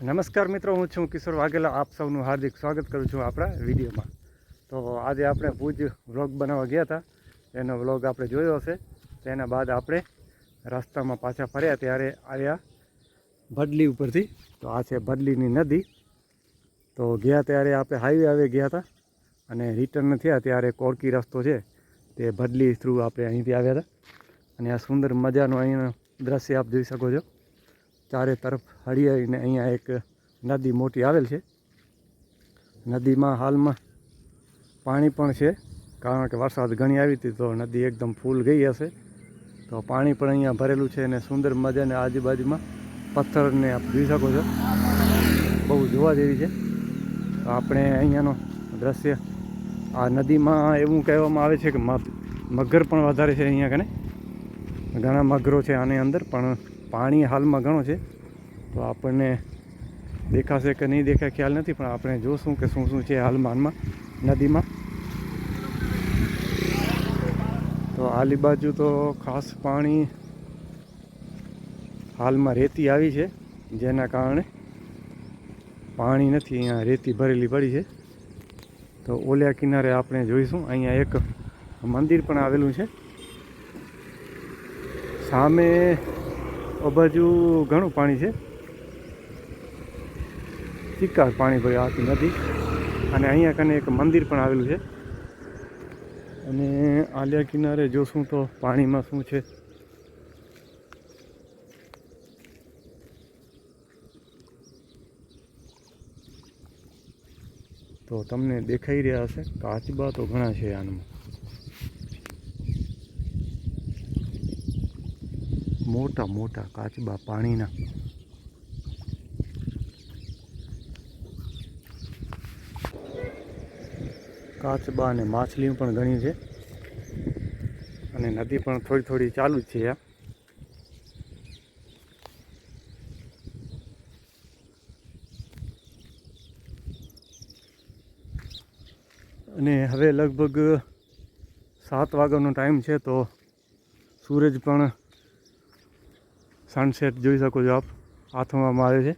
નમસ્કાર મિત્રો, હું છું કિશોર વાઘેલા. આપ સૌનું હાર્દિક સ્વાગત કરું છું આપણા વિડીયોમાં. તો આજે આપણે ભુજ વ્લોગ બનાવવા ગયા હતા. એનો વ્લોગ આપણે જોયો હશે. તેના બાદ આપણે રસ્તામાં પાછા ફર્યા ત્યારે આવ્યા ભડલી ઉપરથી. તો આ છે ભડલીની નદી. તો ગયા ત્યારે આપણે હાઈવે આવે ગયા હતા અને રિટર્ન થયા ત્યારે કોરકી રસ્તો છે તે ભડલી થ્રુ આપણે અહીંથી આવ્યા હતા. અને આ સુંદર મજાનું અહીંનું દ્રશ્ય આપ જોઈ શકો છો. ચારે તરફ હરિયાળીને અહીંયા એક નદી મોટી આવેલ છે. નદીમાં હાલમાં પાણી પણ છે, કારણ કે વરસાદ ઘણી આવી હતી તો નદી એકદમ ફૂલ ગઈ હશે. તો પાણી પણ અહીંયા ભરેલું છે અને સુંદર મજાને આજુબાજુમાં પથ્થરને આપ જોઈ શકો છો. બહુ જોવા જેવી છે. તો આપણે અહીંયાનો દ્રશ્ય આ નદીમાં એવું કહેવામાં આવે છે કે મગર પણ વધારે છે અહીંયા કને. ઘણા મગરો છે આની અંદર, પણ પાણી હાલમાં ઘણો છે. તો આપણને દેખાશે કે નહીં દેખાય ખ્યાલ નથી, પણ આપણે જોશું કે શું શું છે હાલમાં હાલમાં, નદીમાં. તો આલી બાજુ તો ખાસ પાણી હાલમાં રેતી આવી છે, જેના કારણે પાણી નથી, અહીંયા રેતી ભરેલી પડી છે. તો ઓલિયા કિનારે આપણે જોઈશું, અહીંયા એક મંદિર પણ આવેલું છે. સામે આ બાજુ ઘણું પાણી છે. ચિક્કાર પાણી ભાઈ આવતી નદી અને અહીંયા કને એક મંદિર પણ આવેલું છે. અને આલિયા કિનારે જોશું તો પાણીમાં શું છે. તો તમને દેખાઈ રહ્યા હશે. કાચબા તો ઘણા છે આનમાં. મોટા મોટા કાચબા પાણીના. કાચબા અને માછલીઓ પણ ઘણી છે. અને નદી પણ થોડી થોડી ચાલુ જ છે અને હવે લગભગ સાત વાગ્યાનો ટાઈમ છે તો સૂરજ પણ સનસેટ જોઈ શકો છો આપ. હાથવામાં આવે છે.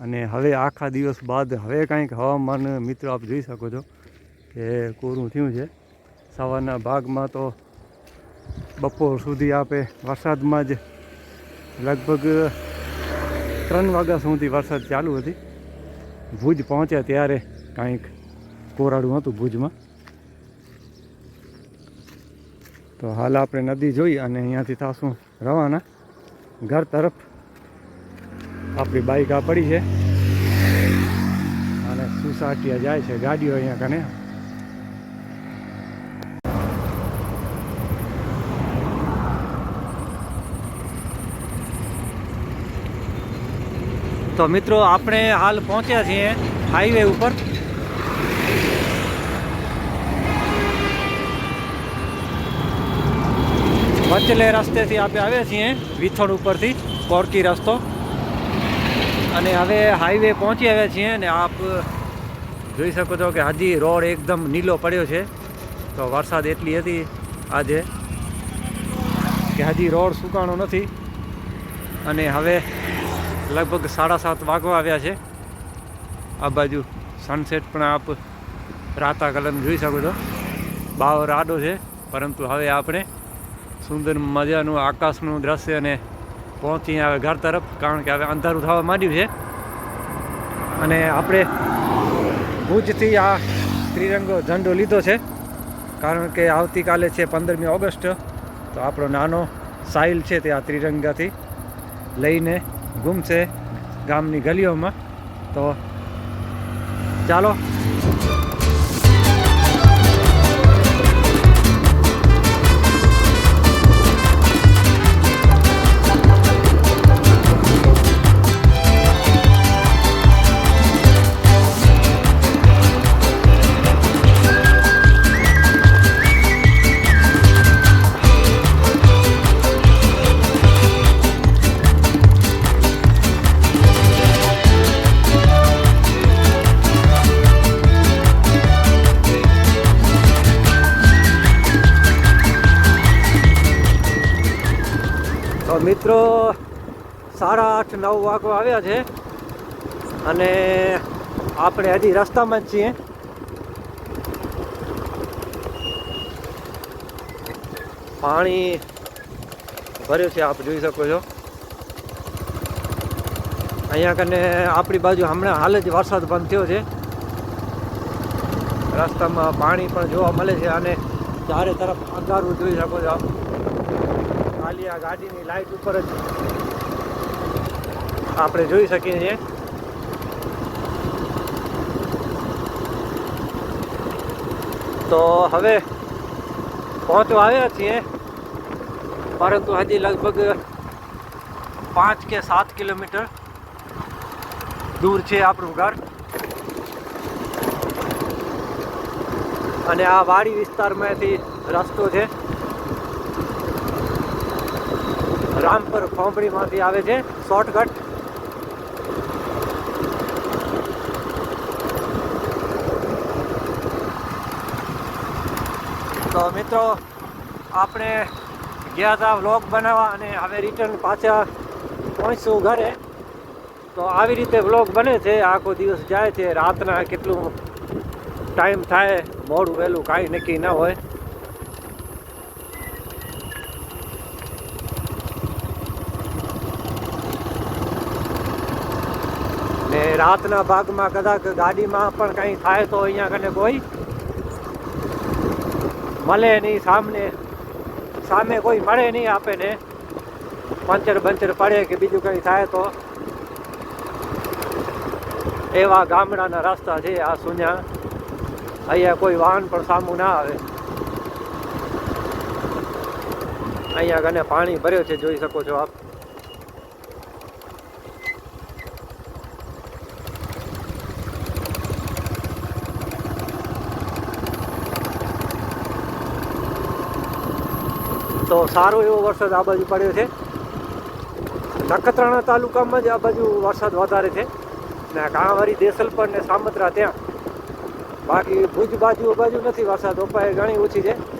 અને હવે આખા દિવસ બાદ હવે કાંઈક હવામાન મિત્રો આપ જોઈ શકો છો કે કોરું થયું છે. સવારના ભાગમાં તો બપોર સુધી આપે વરસાદમાં જ લગભગ ત્રણ વાગ્યા સુધી વરસાદ ચાલુ હતી. ભુજ પહોંચ્યા ત્યારે કાંઈક કોરાડું હતું ભુજમાં. તો હાલ આપણે નદી જોઈ અને અહીંયાથી થાશું રવાના. ઘર તરફ આપણી બાઈક આ પડી છે. અને સુસાટિયા જાય છે ગાડીઓ અહીંયા કને. તો મિત્રો, આપણે હાલ પહોંચ્યા છીએ હાઈવે ઉપર. વચલે રસ્તેથી આપણે આવ્યા છીએ વિથોડ ઉપરથી, કોરકી રસ્તો. અને હવે હાઈવે પહોંચી આવ્યા છીએ અને આપ જોઈ શકો છો કે હજી રોડ એકદમ નીલો પડ્યો છે. તો વરસાદ એટલી હતી આજે કે હજી રોડ સુકાણો નથી. અને હવે લગભગ સાડા સાત વાગવા આવ્યા છે. આ બાજુ સનસેટ પણ આપ રાતા કલમ જોઈ શકો છો. બાવર આડો છે, પરંતુ હવે આપણે સુંદર મજાનું આકાશનું દ્રશ્ય અને પહોંચી આવે ઘર તરફ, કારણ કે હવે અંધારું થવા માંડ્યું છે. અને આપણે ભુજથી આ ત્રિરંગો ઝંડો લીધો છે, કારણ કે આવતીકાલે છે પંદરમી ઓગસ્ટ, તો આપણો નાનો સાહિલ છે તે આ ત્રિરંગાથી લઈને ઘૂમશે ગામની ગલીઓમાં. તો ચાલો મિત્રો, સાડા આઠ, નવ વાગવા આવ્યા છે અને આપણે હજી રસ્તામાં જ છીએ. પાણી ભર્યું છે, આપ જોઈ શકો છો. અહીંયા કને આપણી બાજુ હમણાં હાલ જ વરસાદ બંધ થયો છે. રસ્તામાં પાણી પણ જોવા મળે છે અને ચારે તરફ અંધારું જોઈ શકો છો આપ. ખાલી આ ગાડીની લાઈટ ઉપર જ આપણે જોઈ શકીએ છીએ. તો હવે પહોંચવા આવ્યા છીએ, પરંતુ હજી લગભગ પાંચ કે સાત કિલોમીટર દૂર છે આપણું ઘર. અને આ વાડી વિસ્તારમાંથી રસ્તો છે. રામપર ખોંભણીમાંથી આવે છે. શોર્ટકટ. તો મિત્રો, આપણે ગયા હતા વ્લોગ બનાવવા અને હવે રિટર્ન પાછા પહોંચશું ઘરે. તો આવી રીતે વ્લોગ બને છે. આખો દિવસ જાય છે. રાતના કેટલું ટાઈમ થાય, મોડું વહેલું કાંઈ નક્કી ના હોય. રાતના ભાગમાં કદાચ ગાડીમાં પણ કંઈ થાય તો અહીંયા કને કોઈ મળે નહીં, સામને, સામે કોઈ મળે નહીં આપે ને પંચર બંચર પડે કે બીજું કંઈ થાય તો. એવા ગામડાના રસ્તા છે આ સુન્યા. અહીંયા કોઈ વાહન પણ સામું ના આવે. અહીંયા કને પાણી ભર્યો છે, જોઈ શકો છો આપ. તો સારો એવો વરસાદ આ બાજુ પડ્યો છે. નખત્રાણા તાલુકામાં જ આ બાજુ વરસાદ વધારે છે. ને કાંવારી દેસલપર ને સામત્રા ત્યાં. બાકી ભુજ બાજુ બાજુ નથી વરસાદ. ઓપાય ઘણી ઓછી છે.